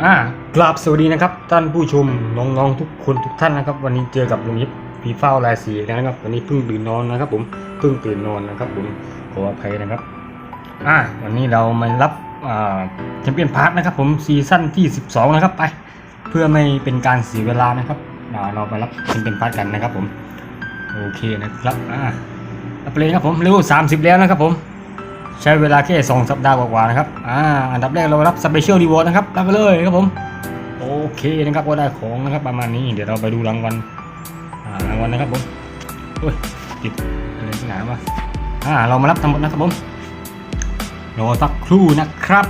อ่ากราบสวัสดีนะครับ ท่านผู้ชมน้องๆทุกคนทุกท่านนะครับ วันนี้เจอกับลุงยิปผีเฝ้าลายสีนะครับ วันนี้เพิ่งตื่นนอนนะครับ ผมเพิ่งตื่นนอนนะครับ ผมขออภัยนะครับอ่าวันนี้เรามารับอ่าแชมเปี้ยนพาร์ทนะครับ ผมซีซั่นที่ 12 นะครับไปเพื่อไม่เป็นการเสียเวลานะครับเราไปรับแชมเปี้ยนพาร์ทกันนะครับ ผมโอเคนะครับอ่ารับไปเลยครับผมเร็ว30แล้วนะครับผม ใช้เวลาแค่ 2 สัปดาห์กว่าๆนะครับ อ่า อันดับแรกเรารับสเปเชียลรีวอร์ดนะครับ รับไปเลยครับผม โอเคนะครับ ก็ได้ของนะครับประมาณนี้ เดี๋ยวเราไปดูรางวัล อ่ารางวัลนะครับผมโอ้ยติดอะไรที่ไหนวะอ่า เรามารับทั้งหมดนะครับผมรอสักครู่นะครับ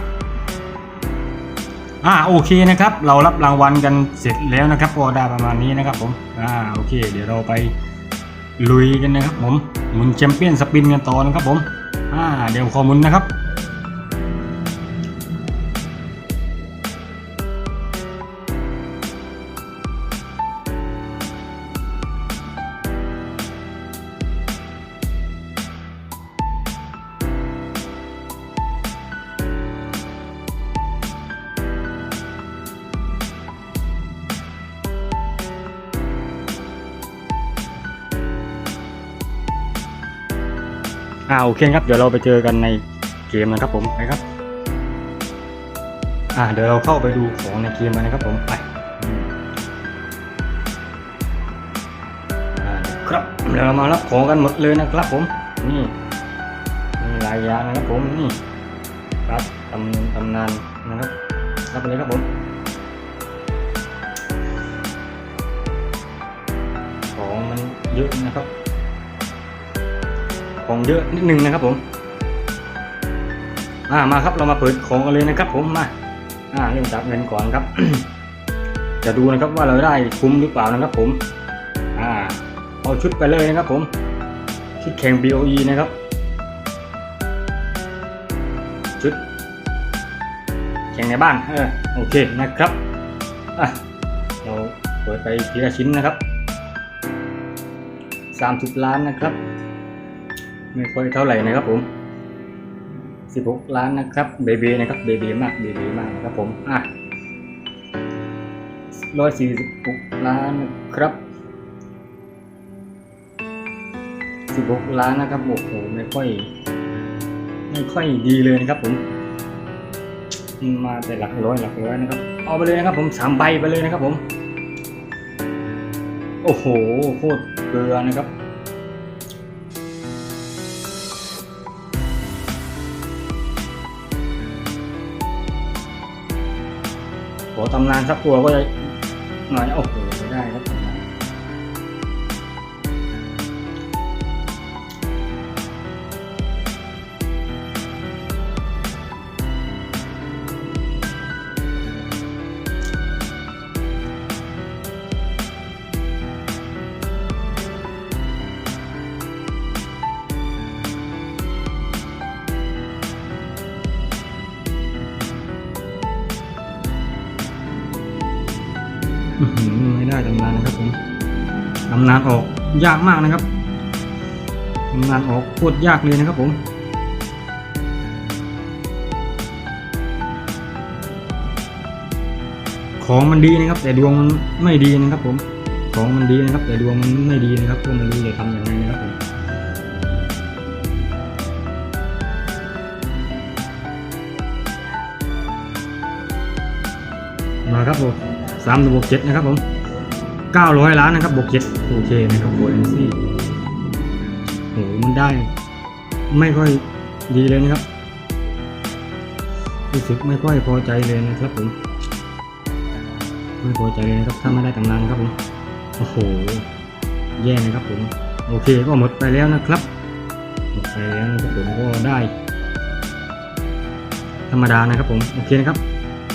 อ่าโอเคนะครับ เรารับรางวัลกันเสร็จแล้วนะครับก็ได้ประมาณนี้นะครับผมอ่าโอเค เดี๋ยวเราไปลุยกันนะครับผมหมุนแชมเปี้ยนสปินกันต่อนะครับผม อ่าเดี๋ยวขอมุนนะครับ อ่าโอเคครับเดี๋ยวเราไปเจอกันในเกมนะครับผมไปครับ อ่าเดี๋ยวเราเข้าไปดูของในเกมกันนะครับผมไปครับเดี๋ยวเรามารับของกันหมดเลยนะครับผมนี่นี่หลายอย่างนะครับผมนี่รัดตำตำนานนะครับรับไปเลยครับผมของมันเยอะนะครับ ของเยอะนิดนึงนะครับผมอ่ามาครับเรามาเปิดของกันเลยนะครับ ผมมาอ่าเริ่มจากเงินก่อนครับ จะดูนะครับว่าเราได้คุ้มหรือเปล่านะครับผมอ่าเอาชุดไปเลยนะครับ ผมชุดแข่ง BOE นะครับ ชุดแข่งในบ้านเออโอเคนะครับอะเราเปิดไปทีละชิ้นนะครับ 30 ล้านนะครับ ไม่ค่อยเท่าไหร่นะครับผม 16 ล้านนะครับเบบีนะครับเบบีมากเบบีมากนะครับผมอะ146 ล้านนะครับ 16 ล้านนะครับโอ้โหไม่ค่อย ไม่ค่อยดีเลยนะครับผม มาแต่หลักร้อยหลักร้อยนะครับ เอาไปเลยนะครับผมสามใบไปเลยนะครับผม โอ้โหโคตรเกลือนะครับ ตำนานสักตัวก็จะหน่อยโอ้โหไม่ได้ครับ ไม่ได้ตำนานนะครับผมตำนานออกยากมากนะครับตำนานออกโคตรยากเลยนะครับผมของมันดีนะครับ แต่ดวงมันไม่ดีนะครับผมของมันดีนะครับ แต่ดวงมันไม่ดีนะครับก็ไม่รู้จะทำยังไงนะครับผมมาครับผม สามบวกเจ็ดนะครับผมเก้าร้อยล้านนะครับบวกเจ็ดโอเคนะครับโบเอนซี่โหมันได้ ไม่ค่อยดีเลยนะครับรู้สึกไม่ค่อยพอใจเลยนะครับผมไม่พอใจเลยนะครับถ้าไม่ได้ตำนานครับผมโอ้โหแย่นะครับผมโอเคก็หมดไปแล้วนะครับหมดไปแล้วนะครับผมก็ได้ ธรรมดานะครับผมโอเคนะครับ